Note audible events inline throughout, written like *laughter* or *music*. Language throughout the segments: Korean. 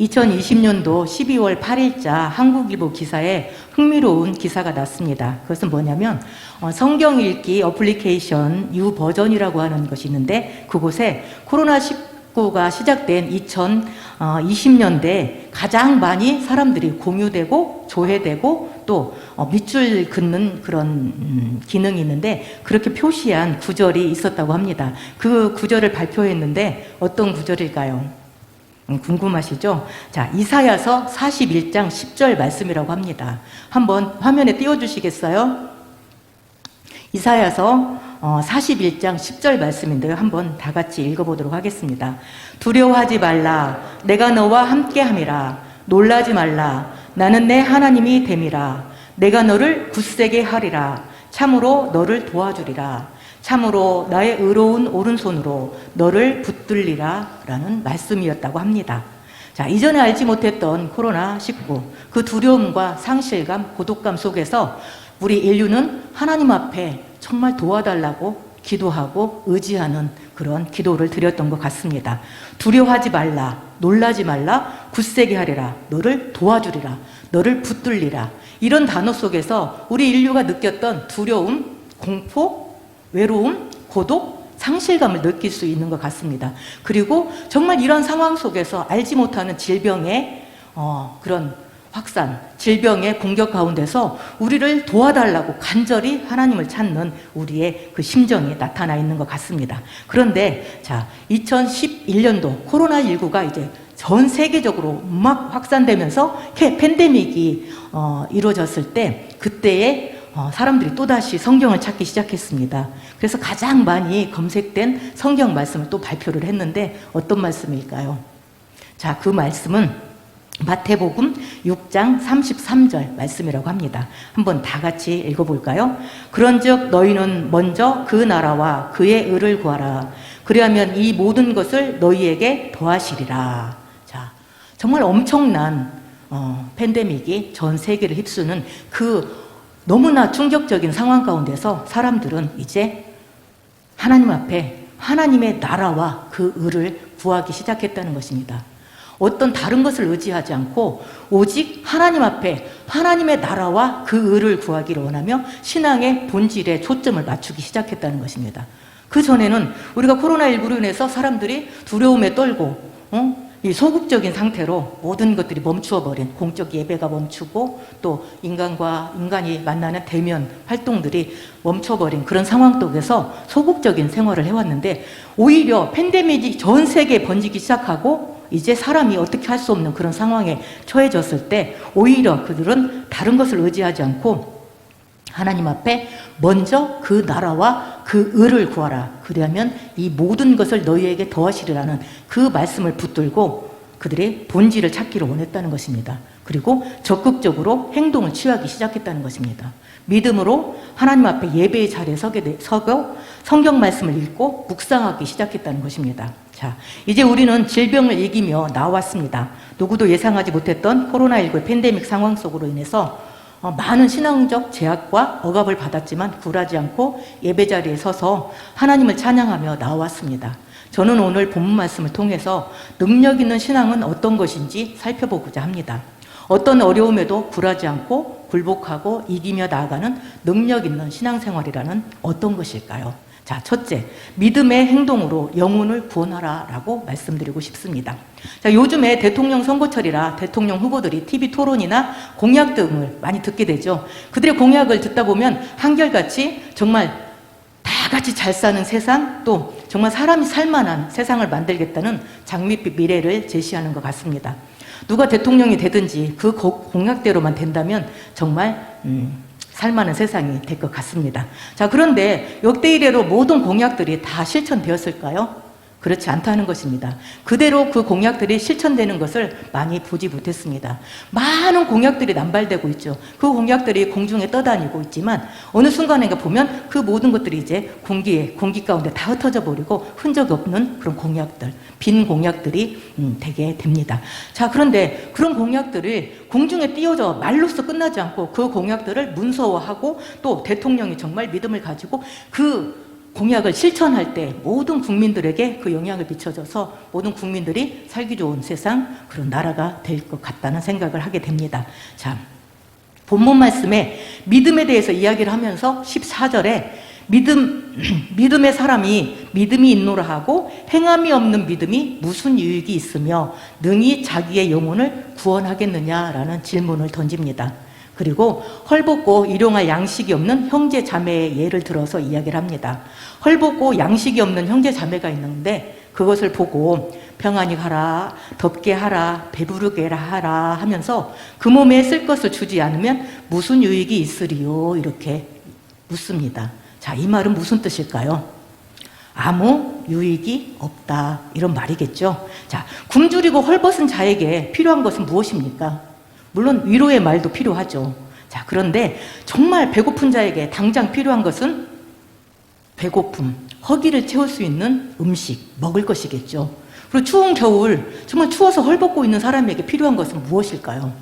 2020년도 12월 8일자 한국일보 기사에 흥미로운 기사가 났습니다. 그것은 뭐냐면 어, 성경 읽기 어플리케이션 U 버전이라고 하는 것이 있는데 그곳에 코로나19가 시작된 2020년대 가장 많이 사람들이 공유되고 조회되고 또 어, 밑줄 긋는 그런 음, 기능이 있는데 그렇게 표시한 구절이 있었다고 합니다. 그 구절을 발표했는데 어떤 구절일까요? 음, 궁금하시죠? 자, 이사야서 41장 10절 말씀이라고 합니다. 한번 화면에 띄워주시겠어요? 이사야서 어, 41장 10절 말씀인데요. 한번 다 같이 읽어보도록 하겠습니다. 두려워하지 말라. 내가 너와 함께 함이라. 놀라지 말라. 나는 내 하나님이 됨이라. 내가 너를 굳세게 하리라. 참으로 너를 도와주리라. 참으로 나의 의로운 오른손으로 너를 붙들리라. 라는 말씀이었다고 합니다. 자, 이전에 알지 못했던 코로나19, 그 두려움과 상실감, 고독감 속에서 우리 인류는 하나님 앞에 정말 도와달라고 기도하고 의지하는 그런 기도를 드렸던 것 같습니다. 두려워하지 말라, 놀라지 말라, 굳세게 하리라, 너를 도와주리라, 너를 붙들리라. 이런 단어 속에서 우리 인류가 느꼈던 두려움, 공포, 외로움, 고독, 상실감을 느낄 수 있는 것 같습니다. 그리고 정말 이런 상황 속에서 알지 못하는 질병의 어, 그런 확산, 질병의 공격 가운데서 우리를 도와달라고 간절히 하나님을 찾는 우리의 그 심정이 나타나 있는 것 같습니다. 그런데 자, 2011년도 코로나19가 이제 전 세계적으로 막 확산되면서 팬데믹이 어, 이루어졌을 때 그때에 어, 사람들이 또다시 성경을 찾기 시작했습니다. 그래서 가장 많이 검색된 성경 말씀을 또 발표를 했는데 어떤 말씀일까요? 자, 그 말씀은 마태복음 6장 33절 말씀이라고 합니다. 한번 다 같이 읽어볼까요? 그런즉 너희는 먼저 그 나라와 그의 의를 구하라. 그리하면 이 모든 것을 너희에게 더하시리라. 자, 정말 엄청난 어, 팬데믹이 전 세계를 휩쓰는 그 너무나 충격적인 상황 가운데서 사람들은 이제 하나님 앞에 하나님의 나라와 그 의를 구하기 시작했다는 것입니다. 어떤 다른 것을 의지하지 않고 오직 하나님 앞에 하나님의 나라와 그 의를 구하기를 원하며 신앙의 본질에 초점을 맞추기 시작했다는 것입니다. 그 전에는 우리가 코로나19로 인해서 사람들이 두려움에 떨고, 어? 이 소극적인 상태로 모든 것들이 멈추어 버린 공적 예배가 멈추고 또 인간과 인간이 만나는 대면 활동들이 멈춰 버린 그런 상황 속에서 소극적인 생활을 해왔는데 오히려 팬데믹이 전 세계에 번지기 시작하고 이제 사람이 어떻게 할 수 없는 그런 상황에 처해졌을 때 오히려 그들은 다른 것을 의지하지 않고 하나님 앞에 먼저 그 나라와 그 의를 구하라. 그러면 이 모든 것을 너희에게 더하시리라는 그 말씀을 붙들고 그들의 본질을 찾기를 원했다는 것입니다. 그리고 적극적으로 행동을 취하기 시작했다는 것입니다. 믿음으로 하나님 앞에 예배의 자리에 서게 되, 서고 성경 말씀을 읽고 묵상하기 시작했다는 것입니다. 자, 이제 우리는 질병을 이기며 나왔습니다. 누구도 예상하지 못했던 코로나19 팬데믹 상황 속으로 인해서 어, 많은 신앙적 제약과 억압을 받았지만 굴하지 않고 예배 자리에 서서 하나님을 찬양하며 나왔습니다. 저는 오늘 본문 말씀을 통해서 능력 있는 신앙은 어떤 것인지 살펴보고자 합니다. 어떤 어려움에도 굴하지 않고 굴복하고 이기며 나아가는 능력 있는 신앙생활이라는 어떤 것일까요? 자, 첫째, 믿음의 행동으로 영혼을 구원하라 라고 말씀드리고 싶습니다. 자, 요즘에 대통령 선거철이라 대통령 후보들이 TV 토론이나 공약 등을 많이 듣게 되죠. 그들의 공약을 듣다 보면 한결같이 정말 다 같이 잘 사는 세상 또 정말 사람이 살만한 세상을 만들겠다는 장밋빛 미래를 제시하는 것 같습니다. 누가 대통령이 되든지 그 공약대로만 된다면 정말 음, 살만한 세상이 될 것 같습니다. 자, 그런데 역대 이래로 모든 공약들이 다 실천되었을까요? 그렇지 않다는 것입니다. 그대로 그 공약들이 실천되는 것을 많이 보지 못했습니다. 많은 공약들이 남발되고 있죠. 그 공약들이 공중에 떠다니고 있지만 어느 순간인가 보면 그 모든 것들이 이제 공기에 공기 가운데 다 흩어져 버리고 흔적 없는 그런 공약들, 빈 공약들이 음, 되게 됩니다. 자, 그런데 그런 공약들을 공중에 띄워져 말로써 끝나지 않고 그 공약들을 문서화하고 또 대통령이 정말 믿음을 가지고 그 공약을 실천할 때 모든 국민들에게 그 영향을 비춰줘서 모든 국민들이 살기 좋은 세상 그런 나라가 될 것 같다는 생각을 하게 됩니다. 자, 본문 말씀에 믿음에 대해서 이야기를 하면서 14절에 믿음, *clears throat* 믿음의 사람이 믿음이 있노라 하고 행함이 없는 믿음이 무슨 유익이 있으며 능히 자기의 영혼을 구원하겠느냐라는 질문을 던집니다. 그리고 헐벗고 일용할 양식이 없는 형제 자매의 예를 들어서 이야기를 합니다. 헐벗고 양식이 없는 형제 자매가 있는데 그것을 보고 평안히 가라, 덥게 하라, 배부르게 하라 하면서 그 몸에 쓸 것을 주지 않으면 무슨 유익이 있으리요? 이렇게 묻습니다. 자, 이 말은 무슨 뜻일까요? 아무 유익이 없다. 이런 말이겠죠. 자, 굶주리고 헐벗은 자에게 필요한 것은 무엇입니까? 물론 위로의 말도 필요하죠. 자, 그런데 정말 배고픈 자에게 당장 필요한 것은 배고픔, 허기를 채울 수 있는 음식, 먹을 것이겠죠. 그리고 추운 겨울, 정말 추워서 헐벗고 있는 사람에게 필요한 것은 무엇일까요?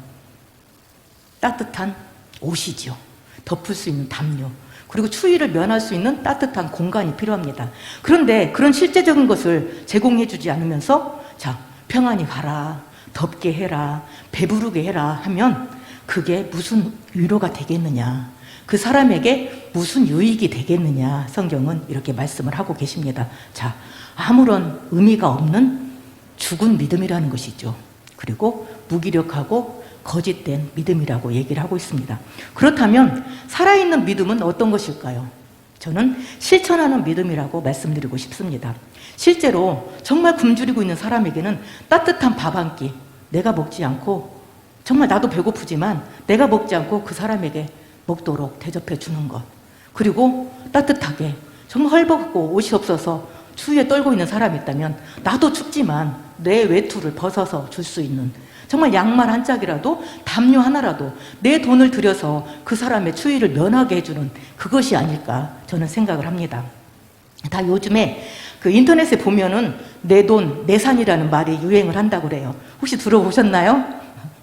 따뜻한 옷이죠. 덮을 수 있는 담요. 그리고 추위를 면할 수 있는 따뜻한 공간이 필요합니다. 그런데 그런 실제적인 것을 제공해 주지 않으면서 자, 평안히 가라. 덥게 해라. 배부르게 해라 하면 그게 무슨 위로가 되겠느냐. 그 사람에게 무슨 유익이 되겠느냐. 성경은 이렇게 말씀을 하고 계십니다. 자, 아무런 의미가 없는 죽은 믿음이라는 것이죠. 그리고 무기력하고 거짓된 믿음이라고 얘기를 하고 있습니다. 그렇다면 살아있는 믿음은 어떤 것일까요? 저는 실천하는 믿음이라고 말씀드리고 싶습니다. 실제로 정말 굶주리고 있는 사람에게는 따뜻한 밥 한 끼 내가 먹지 않고 정말 나도 배고프지만 내가 먹지 않고 그 사람에게 먹도록 대접해 주는 것. 그리고 따뜻하게 정말 헐벗고 옷이 없어서 추위에 떨고 있는 사람이 있다면 나도 춥지만 내 외투를 벗어서 줄 수 있는 정말 양말 한 짝이라도 담요 하나라도 내 돈을 들여서 그 사람의 추위를 면하게 해주는 그것이 아닐까 저는 생각을 합니다. 다 요즘에 그 인터넷에 보면은 내 돈, 내 산이라는 말이 유행을 한다고 그래요. 혹시 들어보셨나요?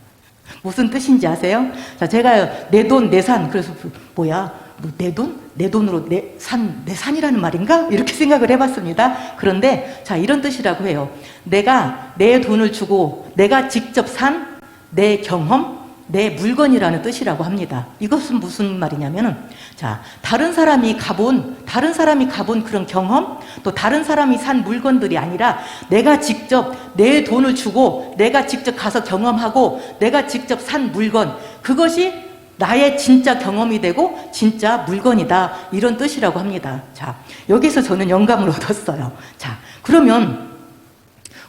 *laughs* 무슨 뜻인지 아세요? 자, 제가 내 돈, 내 산, 그래서 뭐야? 뭐 내 돈? 내 돈으로 내 산, 내 산이라는 말인가? 이렇게 *laughs* 생각을 해봤습니다. 그런데, 자, 이런 뜻이라고 해요. 내가 내 돈을 주고 내가 직접 산 내 경험, 내 물건이라는 뜻이라고 합니다. 이것은 무슨 말이냐면은, 자, 다른 사람이 가본, 다른 사람이 가본 그런 경험, 또 다른 사람이 산 물건들이 아니라 내가 직접 내 돈을 주고 내가 직접 가서 경험하고 내가 직접 산 물건, 그것이 나의 진짜 경험이 되고 진짜 물건이다. 이런 뜻이라고 합니다. 자, 여기서 저는 영감을 *laughs* 얻었어요. 자, 그러면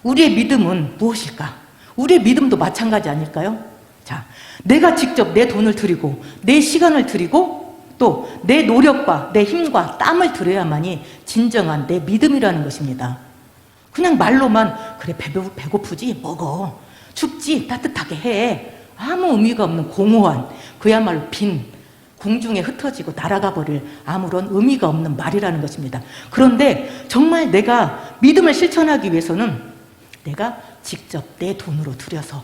우리의 믿음은 무엇일까? 우리의 믿음도 마찬가지 아닐까요? 자, 내가 직접 내 돈을 들이고 내 시간을 들이고 또 내 노력과 내 힘과 땀을 들여야만이 진정한 내 믿음이라는 것입니다. 그냥 말로만 그래 배고, 배고프지 먹어 춥지 따뜻하게 해 아무 의미가 없는 공허한 그야말로 빈 공중에 흩어지고 날아가 버릴 아무런 의미가 없는 말이라는 것입니다. 그런데 정말 내가 믿음을 실천하기 위해서는 내가 직접 내 돈으로 들여서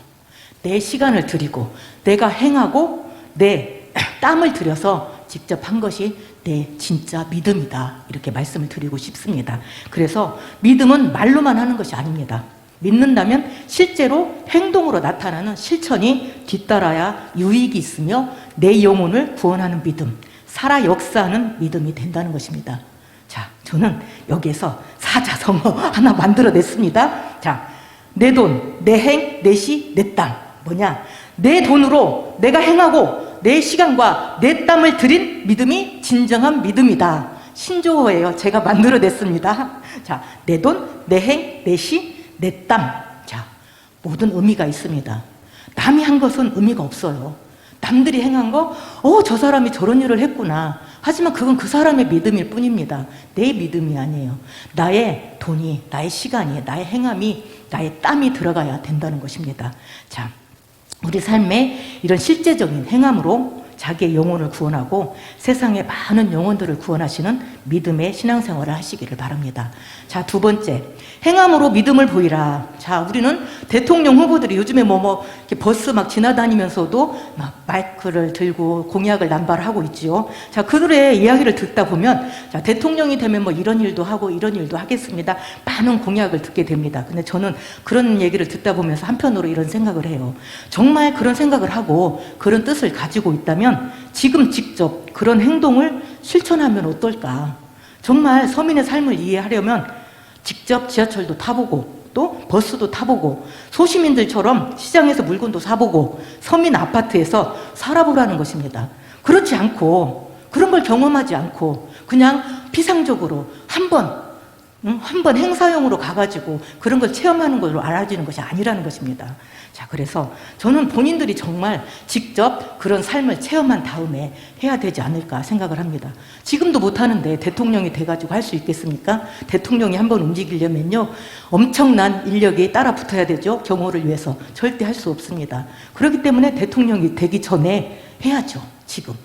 내 시간을 들이고 내가 행하고 내 땀을 들여서 직접 한 것이 내 진짜 믿음이다. 이렇게 말씀을 드리고 싶습니다. 그래서 믿음은 말로만 하는 것이 아닙니다. 믿는다면 실제로 행동으로 나타나는 실천이 뒤따라야 유익이 있으며 내 영혼을 구원하는 믿음, 살아 역사하는 믿음이 된다는 것입니다. 자, 저는 여기에서 사자성어 *laughs* 하나 만들어냈습니다. 자, 내 돈, 내 행, 내 시, 내 땀. 뭐냐? 내 돈으로 내가 행하고 내 시간과 내 땀을 들인 믿음이 진정한 믿음이다. 신조어예요. 제가 만들어냈습니다. 자, 내 돈, 내 행, 내 시, 내 땀. 자, 모든 의미가 있습니다. 남이 한 것은 의미가 없어요. 남들이 행한 거, 어, 저 사람이 저런 일을 했구나. 하지만 그건 그 사람의 믿음일 뿐입니다. 내 믿음이 아니에요. 나의 돈이, 나의 시간이, 나의 행함이, 나의 땀이 들어가야 된다는 것입니다. 자, 우리 삶에 이런 실제적인 행함으로 자기의 영혼을 구원하고 세상의 많은 영혼들을 구원하시는 믿음의 신앙생활을 하시기를 바랍니다. 자, 두 번째. 행함으로 믿음을 보이라. 자, 우리는 대통령 후보들이 요즘에 뭐, 뭐, 버스 막 지나다니면서도 막 마이크를 들고 공약을 남발하고 있지요. 자, 그들의 이야기를 듣다 보면, 자, 대통령이 되면 뭐 이런 일도 하고 이런 일도 하겠습니다. 많은 공약을 듣게 됩니다. 근데 저는 그런 얘기를 듣다 보면서 한편으로 이런 생각을 해요. 정말 그런 생각을 하고 그런 뜻을 가지고 있다 면 지금 직접 그런 행동을 실천하면 어떨까? 정말 서민의 삶을 이해하려면 직접 지하철도 타보고 또 버스도 타보고 소시민들처럼 시장에서 물건도 사보고 서민 아파트에서 살아보라는 것입니다. 그렇지 않고 그런 걸 경험하지 않고 그냥 피상적으로 한번 응? 한번 행사용으로 가가지고 그런 걸 체험하는 걸로 알아지는 것이 아니라는 것입니다. 자, 그래서 저는 본인들이 정말 직접 그런 삶을 체험한 다음에 해야 되지 않을까 생각을 합니다. 지금도 못하는데 대통령이 돼가지고 할 수 있겠습니까? 대통령이 한번 움직이려면요, 엄청난 인력이 따라 붙어야 되죠. 경호를 위해서. 절대 할 수 없습니다. 그렇기 때문에 대통령이 되기 전에 해야죠. 지금.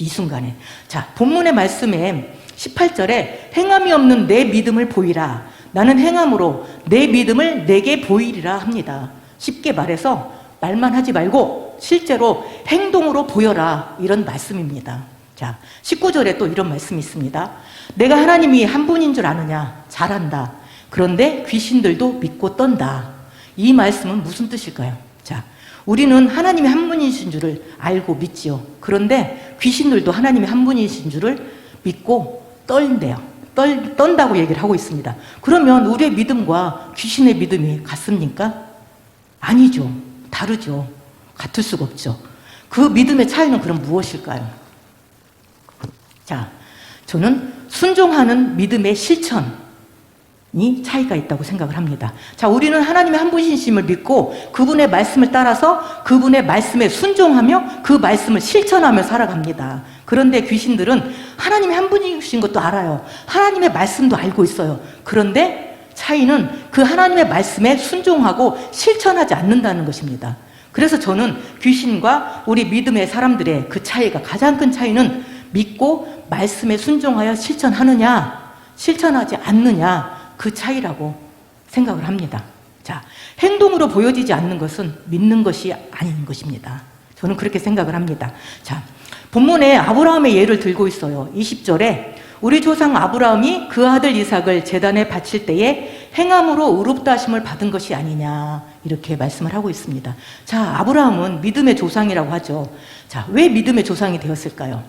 이 순간에. 자, 본문의 말씀에 18절에 행함이 없는 내 믿음을 보이라. 나는 행함으로 내 믿음을 내게 보이리라 합니다. 쉽게 말해서 말만 하지 말고 실제로 행동으로 보여라. 이런 말씀입니다. 자, 19절에 또 이런 말씀이 있습니다. 내가 하나님이 한 분인 줄 아느냐? 잘한다. 그런데 귀신들도 믿고 떤다. 이 말씀은 무슨 뜻일까요? 자, 우리는 하나님이 한 분이신 줄을 알고 믿지요. 그런데 귀신들도 하나님이 한 분이신 줄을 믿고 떨린대요. 떨, 떤다고 얘기를 하고 있습니다. 그러면 우리의 믿음과 귀신의 믿음이 같습니까? 아니죠. 다르죠. 같을 수가 없죠. 그 믿음의 차이는 그럼 무엇일까요? 자, 저는 순종하는 믿음의 실천이 차이가 있다고 생각을 합니다. 자, 우리는 하나님의 한 분이심을 믿고 그분의 말씀을 따라서 그분의 말씀에 순종하며 그 말씀을 실천하며 살아갑니다. 그런데 귀신들은 하나님의 한 분이신 것도 알아요. 하나님의 말씀도 알고 있어요. 그런데 차이는 그 하나님의 말씀에 순종하고 실천하지 않는다는 것입니다. 그래서 저는 귀신과 우리 믿음의 사람들의 그 차이가 가장 큰 차이는 믿고 말씀에 순종하여 실천하느냐, 실천하지 않느냐, 그 차이라고 생각을 합니다. 자, 행동으로 보여지지 않는 것은 믿는 것이 아닌 것입니다. 저는 그렇게 생각을 합니다. 자, 본문에 아브라함의 예를 들고 있어요. 20절에 우리 조상 아브라함이 그 아들 이삭을 재단에 바칠 때에 행함으로 의롭다 하심을 받은 것이 아니냐 이렇게 말씀을 하고 있습니다. 자, 아브라함은 믿음의 조상이라고 하죠. 자, 왜 믿음의 조상이 되었을까요?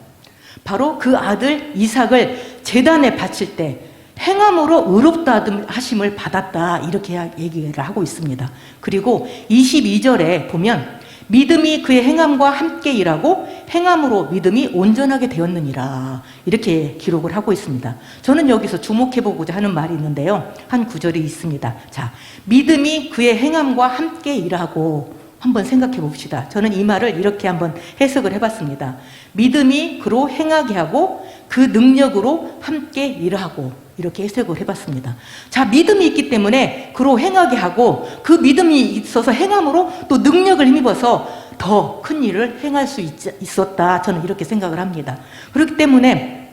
바로 그 아들 이삭을 재단에 바칠 때 행함으로 의롭다 하심을 받았다 이렇게 얘기를 하고 있습니다. 그리고 22절에 보면 믿음이 그의 행함과 함께 일하고 행함으로 믿음이 온전하게 되었느니라 이렇게 기록을 하고 있습니다. 저는 여기서 주목해 보고자 하는 말이 있는데요. 한 구절이 있습니다. 자, 믿음이 그의 행함과 함께 일하고 한번 생각해 봅시다. 저는 이 말을 이렇게 한번 해석을 해 봤습니다. 믿음이 그로 행하게 하고 그 능력으로 함께 일하고 이렇게 해석을 해봤습니다. 자, 믿음이 있기 때문에 그로 행하게 하고 그 믿음이 있어서 행함으로 또 능력을 힘입어서 더 큰 일을 행할 수 있, 있었다. 저는 이렇게 생각을 합니다. 그렇기 때문에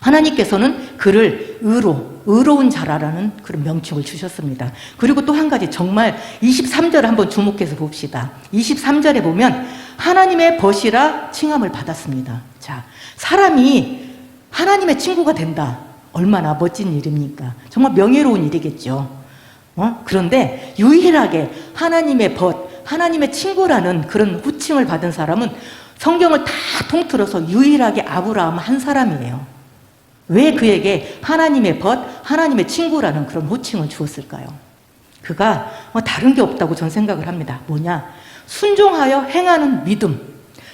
하나님께서는 그를 의로, 의로운 자라라는 그런 명칭을 주셨습니다. 그리고 또 한 가지 정말 23절을 한번 주목해서 봅시다. 23절에 보면 하나님의 벗이라 칭함을 받았습니다. 자, 사람이 하나님의 친구가 된다. 얼마나 멋진 일입니까? 정말 명예로운 일이겠죠. 어? 그런데 유일하게 하나님의 벗, 하나님의 친구라는 그런 호칭을 받은 사람은 성경을 다 통틀어서 유일하게 아브라함 한 사람이에요. 왜 그에게 하나님의 벗, 하나님의 친구라는 그런 호칭을 주었을까요? 그가 뭐 다른 게 없다고 전 생각을 합니다. 뭐냐? 순종하여 행하는 믿음.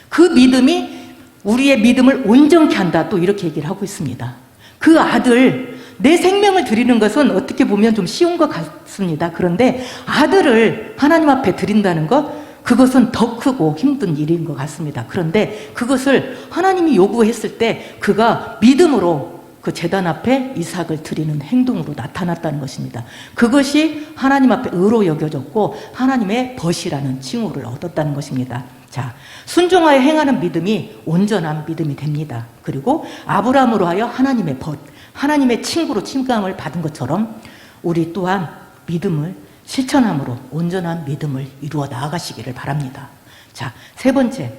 그 믿음이 우리의 믿음을 온전케 한다. 또 이렇게 얘기를 하고 있습니다. 그 아들, 내 생명을 드리는 것은 어떻게 보면 좀 쉬운 것 같습니다. 그런데 아들을 하나님 앞에 드린다는 것, 그것은 더 크고 힘든 일인 것 같습니다. 그런데 그것을 하나님이 요구했을 때 그가 믿음으로 그 재단 앞에 이삭을 드리는 행동으로 나타났다는 것입니다. 그것이 하나님 앞에 의로 여겨졌고 하나님의 벗이라는 칭호를 얻었다는 것입니다. 자, 순종하여 행하는 믿음이 온전한 믿음이 됩니다. 그리고 아브라함으로 하여 하나님의 벗, 하나님의 친구로 칭감을 받은 것처럼 우리 또한 믿음을 실천함으로 온전한 믿음을 이루어 나아가시기를 바랍니다. 자, 세 번째.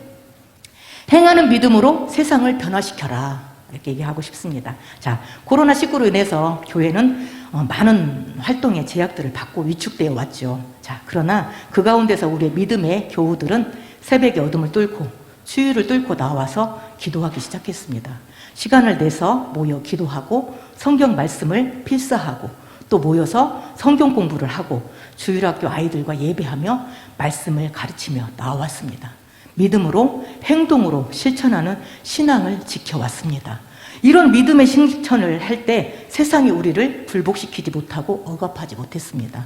행하는 믿음으로 세상을 변화시켜라. 이렇게 얘기하고 싶습니다. 자, 코로나19로 인해서 교회는 어, 많은 활동의 제약들을 받고 위축되어 왔죠. 자, 그러나 그 가운데서 우리의 믿음의 교우들은 새벽의 어둠을 뚫고 수유를 뚫고 나와서 기도하기 시작했습니다. 시간을 내서 모여 기도하고 성경 말씀을 필사하고 또 모여서 성경 공부를 하고 주일학교 아이들과 예배하며 말씀을 가르치며 나왔습니다. 믿음으로 행동으로 실천하는 신앙을 지켜왔습니다. 이런 믿음의 실천을 할 때 세상이 우리를 불복시키지 못하고 억압하지 못했습니다.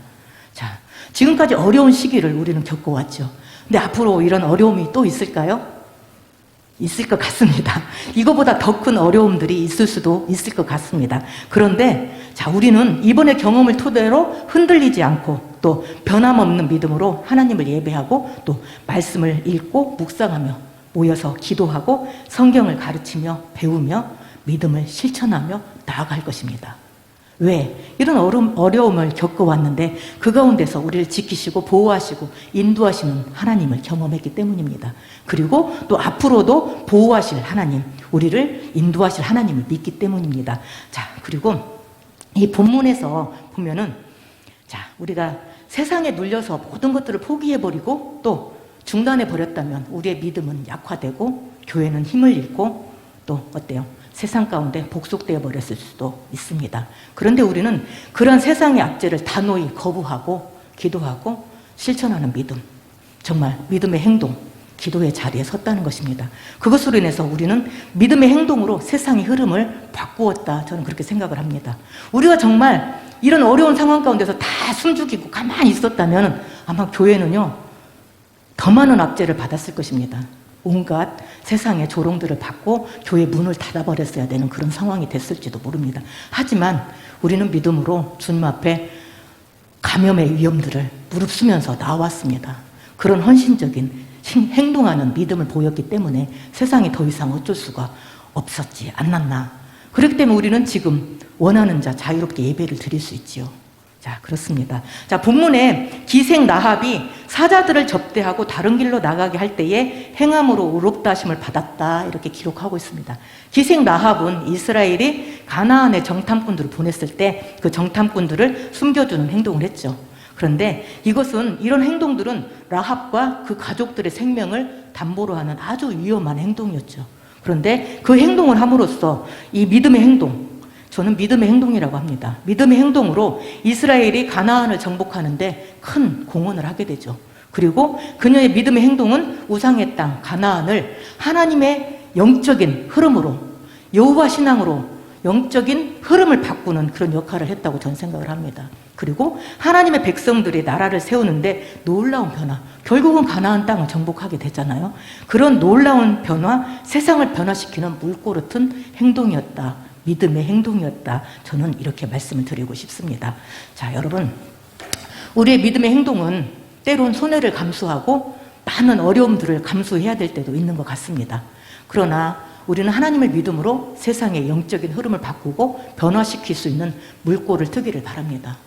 자, 지금까지 어려운 시기를 우리는 겪어왔죠. 근데 앞으로 이런 어려움이 또 있을까요? 있을 것 같습니다. *laughs* 이거보다 더 큰 어려움들이 있을 수도 있을 것 같습니다. 그런데 자, 우리는 이번의 경험을 토대로 흔들리지 않고 또 변함없는 믿음으로 하나님을 예배하고 또 말씀을 읽고 묵상하며 모여서 기도하고 성경을 가르치며 배우며 믿음을 실천하며 나아갈 것입니다. 왜? 이런 어려움, 어려움을 겪어왔는데 그 가운데서 우리를 지키시고 보호하시고 인도하시는 하나님을 경험했기 때문입니다. 그리고 또 앞으로도 보호하실 하나님, 우리를 인도하실 하나님을 믿기 때문입니다. 자, 그리고 이 본문에서 보면은 자, 우리가 세상에 눌려서 모든 것들을 포기해버리고 또 중단해버렸다면 우리의 믿음은 약화되고 교회는 힘을 잃고 또 어때요? 세상 가운데 복속되어 버렸을 수도 있습니다. 그런데 우리는 그런 세상의 악재를 단호히 거부하고 기도하고 실천하는 믿음, 정말 믿음의 행동, 기도의 자리에 섰다는 것입니다. 그것으로 인해서 우리는 믿음의 행동으로 세상의 흐름을 바꾸었다. 저는 그렇게 생각을 합니다. 우리가 정말 이런 어려운 상황 가운데서 다 숨죽이고 가만히 있었다면 아마 교회는요, 더 많은 압제를 받았을 것입니다. 온갖 세상의 조롱들을 받고 교회 문을 닫아버렸어야 되는 그런 상황이 됐을지도 모릅니다. 하지만 우리는 믿음으로 주님 앞에 감염의 위험들을 무릅쓰면서 나왔습니다. 그런 헌신적인 행동하는 믿음을 보였기 때문에 세상이 더 이상 어쩔 수가 없었지 않았나. 그렇기 때문에 우리는 지금 원하는 자 자유롭게 예배를 드릴 수 있지요. 자, 그렇습니다. 자, 본문에 기생 나합이 사자들을 접대하고 다른 길로 나가게 할 때에 행함으로 의롭다 하심을 받았다. 이렇게 기록하고 있습니다. 기생 나합은 이스라엘이 가나안의 정탐꾼들을 보냈을 때 그 정탐꾼들을 숨겨주는 행동을 했죠. 그런데 이것은 이런 행동들은 라합과 그 가족들의 생명을 담보로 하는 아주 위험한 행동이었죠. 그런데 그 행동을 함으로써 이 믿음의 행동, 저는 믿음의 행동이라고 합니다. 믿음의 행동으로 이스라엘이 가나안을 정복하는데 큰 공헌을 하게 되죠. 그리고 그녀의 믿음의 행동은 우상의 땅 가나안을 하나님의 영적인 흐름으로 여호와 신앙으로 영적인 흐름을 바꾸는 그런 역할을 했다고 저는 생각을 합니다. 그리고 하나님의 백성들이 나라를 세우는데 놀라운 변화, 결국은 가나안 땅을 정복하게 되잖아요. 그런 놀라운 변화, 세상을 변화시키는 물꼬르튼 행동이었다. 믿음의 행동이었다. 저는 이렇게 말씀을 드리고 싶습니다. 자, 여러분. 우리의 믿음의 행동은 때론 손해를 감수하고 많은 어려움들을 감수해야 될 때도 있는 것 같습니다. 그러나 우리는 하나님을 믿음으로 세상의 영적인 흐름을 바꾸고 변화시킬 수 있는 물꼬를 트기를 바랍니다.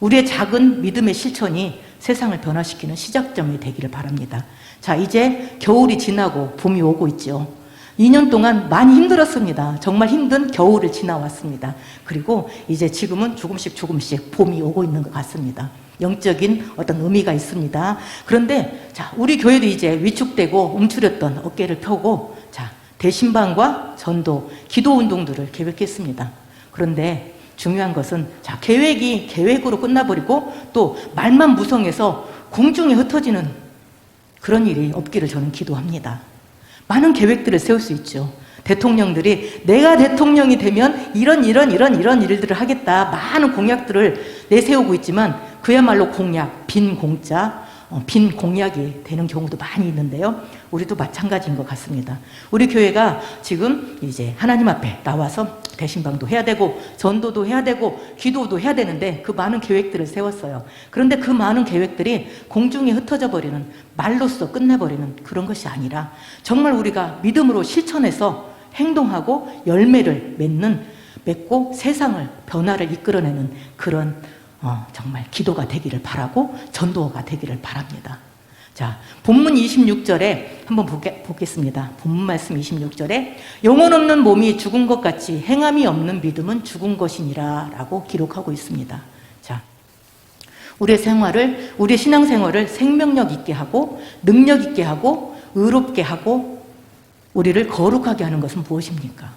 우리의 작은 믿음의 실천이 세상을 변화시키는 시작점이 되기를 바랍니다. 자, 이제 겨울이 지나고 봄이 오고 있죠. 2년 동안 많이 힘들었습니다. 정말 힘든 겨울을 지나왔습니다. 그리고 이제 지금은 조금씩 조금씩 봄이 오고 있는 것 같습니다. 영적인 어떤 의미가 있습니다. 그런데 자, 우리 교회도 이제 위축되고 움츠렸던 어깨를 펴고 자, 대신방과 전도, 기도 운동들을 계획했습니다. 그런데 중요한 것은 자, 계획이 계획으로 끝나버리고 또 말만 무성해서 공중에 흩어지는 그런 일이 없기를 저는 기도합니다. 많은 계획들을 세울 수 있죠. 대통령들이 내가 대통령이 되면 이런 이런 이런 이런 일들을 하겠다 많은 공약들을 내세우고 있지만 그야말로 공약, 빈 공짜, 어, 빈 공약이 되는 경우도 많이 있는데요. 우리도 마찬가지인 것 같습니다. 우리 교회가 지금 이제 하나님 앞에 나와서 대신방도 해야 되고 전도도 해야 되고 기도도 해야 되는데 그 많은 계획들을 세웠어요. 그런데 그 많은 계획들이 공중에 흩어져 버리는 말로써 끝내버리는 그런 것이 아니라 정말 우리가 믿음으로 실천해서 행동하고 열매를 맺는 맺고 세상을 변화를 이끌어내는 그런 어, 정말 기도가 되기를 바라고 전도가 되기를 바랍니다. 자, 본문 26절에 한번 보게, 보겠습니다. 본문 말씀 26절에 영혼 없는 몸이 죽은 것 같이 행함이 없는 믿음은 죽은 것이니라 라고 기록하고 있습니다. 자, 우리의 생활을, 우리의 신앙생활을 생명력 있게 하고 능력 있게 하고 의롭게 하고 우리를 거룩하게 하는 것은 무엇입니까?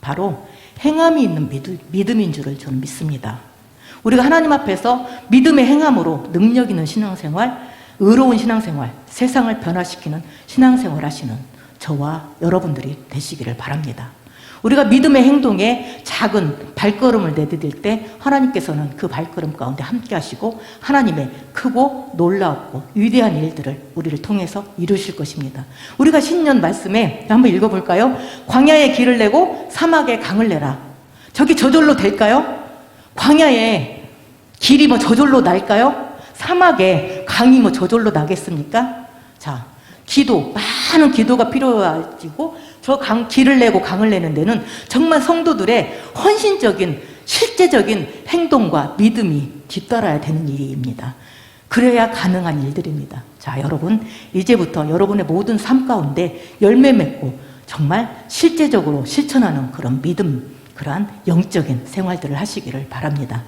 바로 행함이 있는 믿음, 믿음인 줄을 저는 믿습니다. 우리가 하나님 앞에서 믿음의 행함으로 능력 있는 신앙생활, 의로운 신앙생활, 세상을 변화시키는 신앙생활 하시는 저와 여러분들이 되시기를 바랍니다. 우리가 믿음의 행동에 작은 발걸음을 내디딜 때 하나님께서는 그 발걸음 가운데 함께 하시고 하나님의 크고 놀라웠고 위대한 일들을 우리를 통해서 이루실 것입니다. 우리가 신년 말씀에 한번 읽어볼까요? 광야에 길을 내고 사막에 강을 내라. 저기 저절로 될까요? 광야에 길이 뭐 저절로 날까요? 사막에 강이 뭐 저절로 나겠습니까? 자, 기도, 많은 기도가 필요하지고 저 강, 길을 내고 강을 내는 데는 정말 성도들의 헌신적인, 실제적인 행동과 믿음이 뒤따라야 되는 일입니다. 그래야 가능한 일들입니다. 자, 여러분, 이제부터 여러분의 모든 삶 가운데 열매 맺고 정말 실제적으로 실천하는 그런 믿음, 그러한 영적인 생활들을 하시기를 바랍니다.